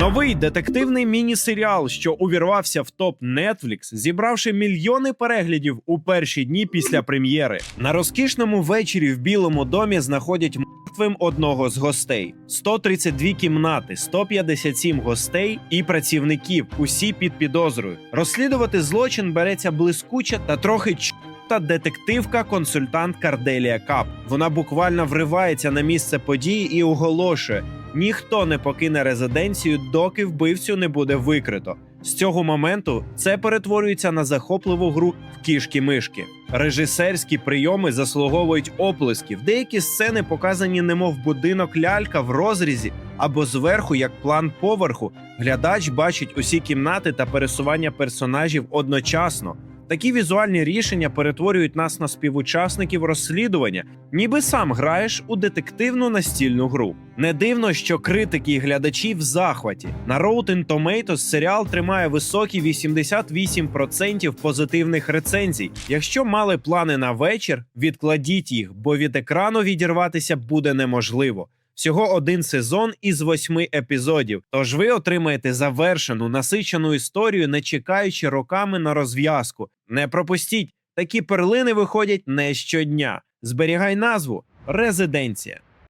Новий детективний міні-серіал, що увірвався в топ Netflix, зібравши мільйони переглядів у перші дні після прем'єри. На розкішному вечорі в Білому домі знаходять мертвим одного з гостей: 132 кімнати, 157 гостей і працівників. Усі під підозрою. Розслідувати злочин береться блискуча та трохи ч. Та детективка консультант Карделія Кап. Вона буквально вривається на місце події і оголошує: ніхто не покине резиденцію, доки вбивцю не буде викрито. З цього моменту це перетворюється на захопливу гру в кішки-мишки. Режисерські прийоми заслуговують оплесків. Деякі сцени показані, немов будинок лялька в розрізі або зверху, як план поверху. Глядач бачить усі кімнати та пересування персонажів одночасно. Такі візуальні рішення перетворюють нас на співучасників розслідування, ніби сам граєш у детективну настільну гру. Не дивно, що критики і глядачі в захваті. На Rotten Tomatoes серіал тримає високі 88% позитивних рецензій. Якщо мали плани на вечір, відкладіть їх, бо від екрану відірватися буде неможливо. Всього один сезон із восьми епізодів. Тож ви отримаєте завершену насичену історію, не чекаючи роками на розв'язку. Не пропустіть, такі перлини виходять не щодня. Зберігай назву Резиденція.